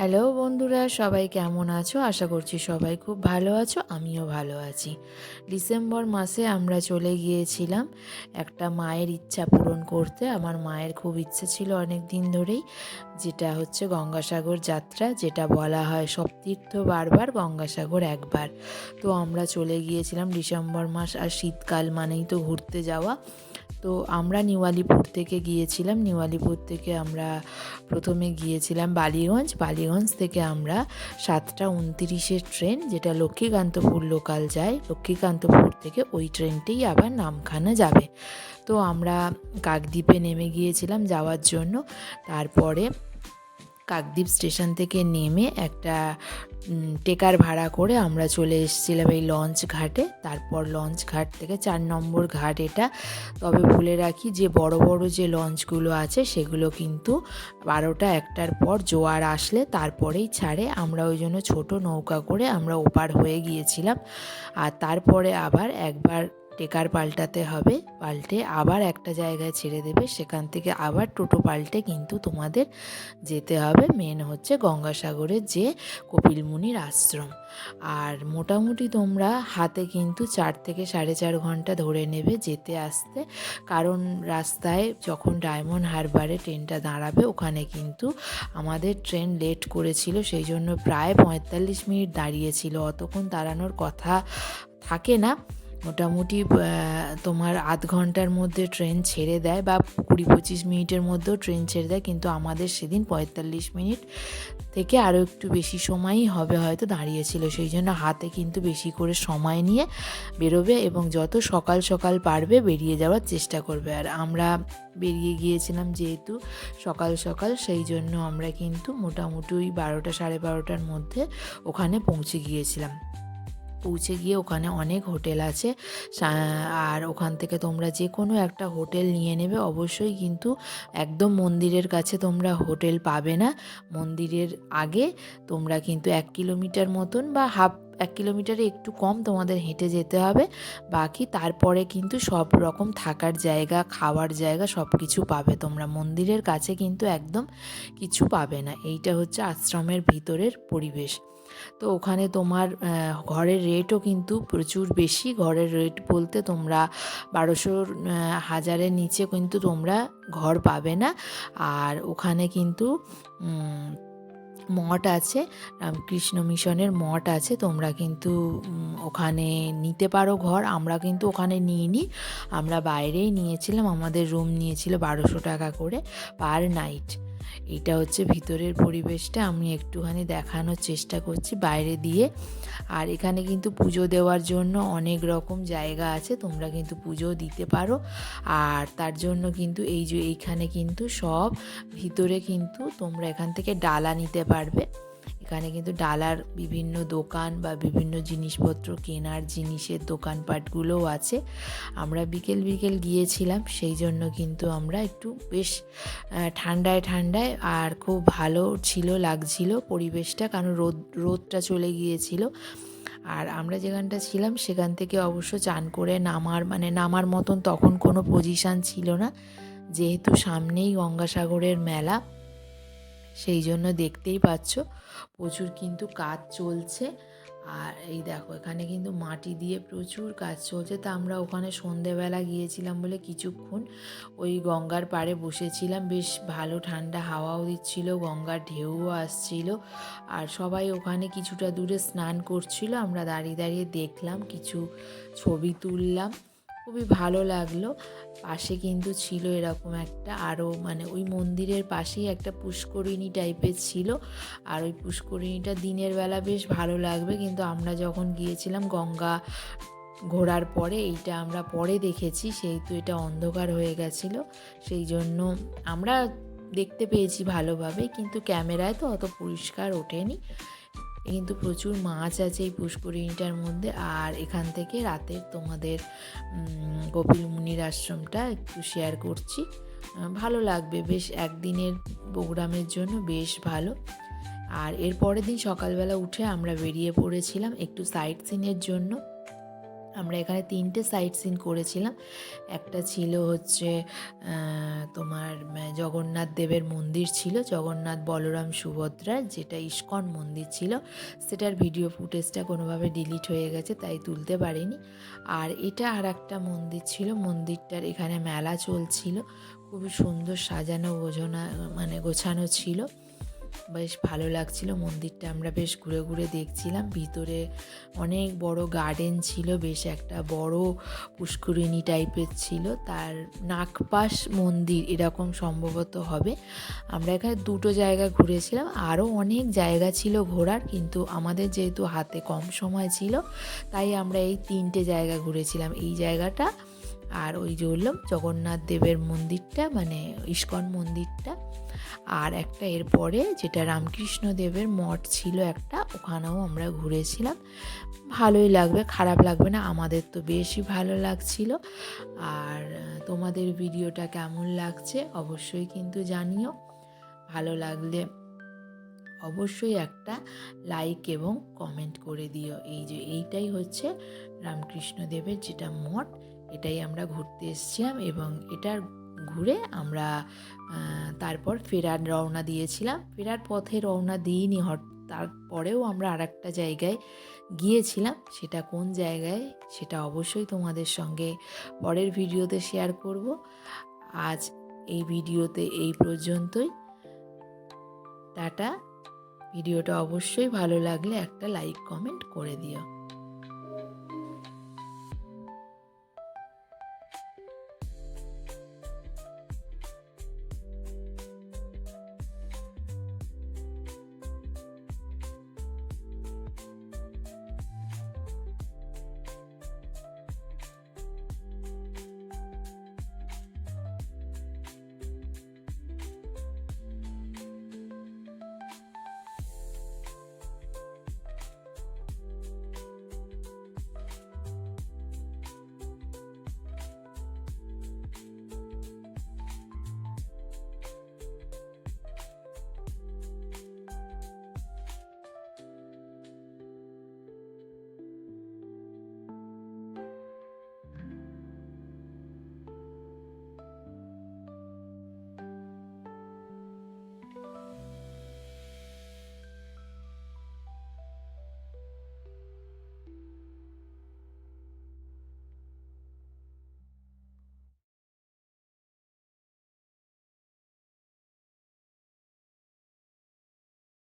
Hello বন্ধুরা, সবাই কেমন আছো? আশা করছি সবাই খুব ভালো আছো, আমিও ভালো আছি। ডিসেম্বর মাসে আমরা চলে গিয়েছিলাম একটা মায়ের ইচ্ছা পূরণ করতে। আমার মায়ের খুব ইচ্ছে ছিল অনেক দিন ধরেই, যেটা হচ্ছে গঙ্গাসাগর যাত্রা, যেটা বলা হয় সব তীর্থ বারবার গঙ্গাসাগর একবার। তো আমরা চলে গিয়েছিলাম ডিসেম্বর মাস আর শীতকাল মানেই তো ঘুরতে যাওয়া। তো আমরা নিউ আলিপুর থেকে গিয়েছিলাম। নিউ আলিপুর থেকে আমরা প্রথমে গিয়েছিলাম বালিগঞ্জ। বালিগঞ্জ থেকে আমরা সাতটা উনতিরিশের ট্রেন যেটা লক্ষ্মীকান্তপুর লোকাল যায়। লক্ষ্মীকান্তপুর থেকে ওই ট্রেনটাই আবার নামখানা যাবে। তো আমরা কাকদ্বীপে নেমে গিয়েছিলাম যাওয়ার জন্য। তারপরে কাকদ্বীপ স্টেশন থেকে নেমে একটা টেকার ভাড়া করে আমরা চলে এসেছিলাম এই লঞ্চ ঘাটে। তারপর লঞ্চ ঘাট থেকে চার নম্বর ঘাট এটা। তবে বলে রাখি যে বড় বড় যে লঞ্চগুলো আছে সেগুলো কিন্তু বারোটা একটার পর জোয়ার আসলে তারপরেই ছাড়ে। আমরা ওই জন্য ছোটো নৌকা করে আমরা ওপার হয়ে গিয়েছিলাম। আর তারপরে আবার একবার টেকার পাল্টাতে হবে, পাল্টে আবার একটা জায়গায় ছেড়ে দেবে, সেখান থেকে আবার টোটো পাল্টে কিন্তু তোমাদের যেতে হবে। মেন হচ্ছে গঙ্গাসাগরের যে কপিলমুনির আশ্রম। আর মোটামুটি তোমরা হাতে কিন্তু চার থেকে সাড়ে চার ঘণ্টা ধরে নেবে যেতে আসতে। কারণ রাস্তায় যখন ডায়মন্ড হারবারে ট্রেনটা দাঁড়াবে, ওখানে কিন্তু আমাদের ট্রেন লেট করেছিল, সেই জন্য প্রায় পঁয়তাল্লিশ মিনিট দাঁড়িয়েছিল। অতক্ষণ দাঁড়ানোর কথা থাকে না। মোটামুটি তোমার আধ ঘণ্টার মধ্যে ট্রেন ছেড়ে দেয় বা কুড়ি পঁচিশ মিনিটের মধ্যেও ট্রেন ছেড়ে দেয়। কিন্তু আমাদের সেদিন পঁয়তাল্লিশ মিনিট থেকে আরও একটু বেশি সময়ই হবে হয়তো দাঁড়িয়েছিল। সেই জন্য হাতে কিন্তু বেশি করে সময় নিয়ে বেরোবে এবং যত সকাল সকাল পারবে বেরিয়ে যাওয়ার চেষ্টা করবে। আর আমরা বেরিয়ে গিয়েছিলাম যেহেতু সকাল সকাল, সেই জন্য আমরা কিন্তু মোটামুটি ওই বারোটা সাড়ে বারোটার মধ্যে ওখানে পৌঁছে গিয়েছিলাম। পৌঁছে গিয়ে ওখানে অনেক হোটেল আছে। আর ওখান থেকে তোমরা যে কোনো একটা হোটেল নিয়ে নেবে। অবশ্যই কিন্তু একদম মন্দিরের কাছে তোমরা হোটেল পাবে না। মন্দিরের আগে তোমরা কিন্তু এক কিলোমিটার মতন বা হাফ, এক কিলোমিটারে একটু কম তোমাদের হেঁটে যেতে হবে। বাকি তারপরে কিন্তু সব রকম থাকার জায়গা, খাওয়ার জায়গা সব কিছু পাবে। তোমরা মন্দিরের কাছে কিন্তু একদম কিছু পাবে না। এইটা হচ্ছে আশ্রমের ভিতরের পরিবেশ। তো ওখানে তোমার ঘরের রেটও কিন্তু প্রচুর বেশি। ঘরের রেট বলতে তোমরা বারোশোর হাজারের নিচে কিন্তু তোমরা ঘর পাবে না। আর ওখানে কিন্তু মঠ আছে, রামকৃষ্ণ মিশনের মঠ আছে। তোমরা কিন্তু ওখানে নিতে পারো ঘর। আমরা কিন্তু ওখানে নিইনি। আমরা বাইরেই নিয়েছিলাম। আমাদের রুম নিয়েছিল বারোশো টাকা করে পার নাইট এটা হচ্ছে ভিতরের পরিবেশটা, আমি একটুখানি দেখানোর চেষ্টা করছি বাইরে দিয়ে। আর এখানে কিন্তু পুজো দেওয়ার জন্য অনেক রকম জায়গা আছে, তোমরা কিন্তু পুজো দিতে পারো। আর তার জন্য কিন্তু এই যে এইখানে কিন্তু সব ভিতরে কিন্তু তোমরা এখান থেকে ডালা নিতে পারবে। এখানে কিন্তু ডালার বিভিন্ন দোকান বা বিভিন্ন জিনিসপত্র কেনার জিনিসের দোকানপাটগুলোও আছে। আমরা বিকেল বিকেল গিয়েছিলাম, সেই জন্য কিন্তু আমরা একটু বেশ ঠান্ডায় ঠান্ডায় আর খুব ভালো ছিল, লাগছিল পরিবেশটা, কারণ রোদ, রোদটা চলে গিয়েছিল। আর আমরা যেখানটা ছিলাম সেখান থেকে অবশ্য চান করে নামার মানে নামার মতন তখন কোনো পজিশান ছিল না। যেহেতু সামনেই গঙ্গাসাগরের মেলা সেই জন্য দেখতেই পাচ্ছ। প্রচুর কিন্তু কাজ চলছে। আর এই দেখো, এখানে কিন্তু মাটি দিয়ে প্রচুর কাজ চলছে। তা আমরা ওখানে সন্ধেবেলা গিয়েছিলাম বলে কিছুক্ষণ ওই গঙ্গার পাড়ে বসেছিলাম। বেশ ভালো ঠান্ডা হাওয়াও দিচ্ছিল, গঙ্গার ঢেউও আসছিল। আর সবাই ওখানে কিছুটা দূরে স্নান করছিল। আমরা দাঁড়িয়ে দাঁড়িয়ে দেখলাম, কিছু ছবি তুললাম। খুবই ভালো লাগল। পাশে কিন্তু ছিল এরকম একটা আরও মানে ওই মন্দিরের পাশেই একটা পুষ্করিণী টাইপের ছিল। আর ওই পুষ্করিণীটা দিনের বেলা বেশ ভালো লাগবে। কিন্তু আমরা যখন গিয়েছিলাম গঙ্গা ঘোরার পরে, এইটা আমরা পরে দেখেছি, সেহেতু এটা অন্ধকার হয়ে গেছিল। সেই জন্য আমরা দেখতে পেয়েছি ভালোভাবে, কিন্তু ক্যামেরায় তো অত পরিষ্কার ওঠেনি। কিন্তু প্রচুর মাছ আছে এই পুষ্করিণীটার মধ্যে। আর এখান থেকে রাতের তোমাদের কপিল মুনির আশ্রমটা একটু শেয়ার করছি। ভালো লাগবে, বেশ একদিনের প্রোগ্রামের জন্য বেশ ভালো। আর এর পরের দিন সকালবেলা উঠে আমরা বেরিয়ে পড়েছিলাম একটু সাইট সিনের জন্য। আমরা এখানে তিনটে সাইট সিন করেছিলাম। একটা ছিল হচ্ছে তোমার জগন্নাথ দেবের মন্দির ছিল, জগন্নাথ বলরাম সুভদ্রার যেটা ইস্কন মন্দির ছিল। সেটার ভিডিও ফুটেজটা কোনোভাবে ডিলিট হয়ে গেছে, তাই তুলতে পারিনি। আর এটা আর একটা মন্দির ছিল, মন্দিরটার এখানে মেলা চলছিল। খুবই সুন্দর সাজানো গোছানো মানে গোছানো ছিল। বেশ ভালো লাগছিল। মন্দিরটা আমরা বেশ ঘুরে ঘুরে দেখছিলাম। ভিতরে অনেক বড় গার্ডেন ছিল, বেশ একটা বড় পুষ্করিণী টাইপের ছিল। তার নাগপাশ মন্দির এরকম সম্ভবত হবে। আমরা এখানে দুটো জায়গা ঘুরেছিলাম। আরও অনেক জায়গা ছিল ঘোরার, কিন্তু আমাদের যেহেতু হাতে কম সময় ছিল, তাই আমরা এই তিনটে জায়গা ঘুরেছিলাম। এই জায়গাটা আর ওই যে বললাম, জগন্নাথ দেবের মন্দিরটা মানে ইস্কন মন্দিরটা। আর একটা এরপরে যেটা রামকৃষ্ণ দেবের মঠ ছিল একটা, ওখানেও আমরা ঘুরেছিলাম। ভালোই লাগবে, খারাপ লাগবে না, আমাদের তো বেশি ভালো লাগছিল। আর তোমাদের ভিডিওটা কেমন লাগছে অবশ্যই কিন্তু জানিও। ভালো লাগলে অবশ্যই একটা লাইক এবং কমেন্ট করে দিও। এই যে, এইটাই হচ্ছে রামকৃষ্ণ দেবের যেটা মঠ, এটাই আমরা ঘুরতে এসেছিলাম এবং এটার ঘুরে আমরা তারপর ফেরার রওনা দিয়েছিলাম। ফেরার পথে রওনা দিইনি হট, তারপরেও আমরা আর একটা জায়গায় গিয়েছিলাম। সেটা কোন জায়গায়? সেটা অবশ্যই তোমাদের সঙ্গে পরের ভিডিওতে শেয়ার করব। আজ এই ভিডিওতে এই পর্যন্তই। টাটা। ভিডিওটা অবশ্যই ভালো লাগলে একটা লাইক, কমেন্ট করে দিও।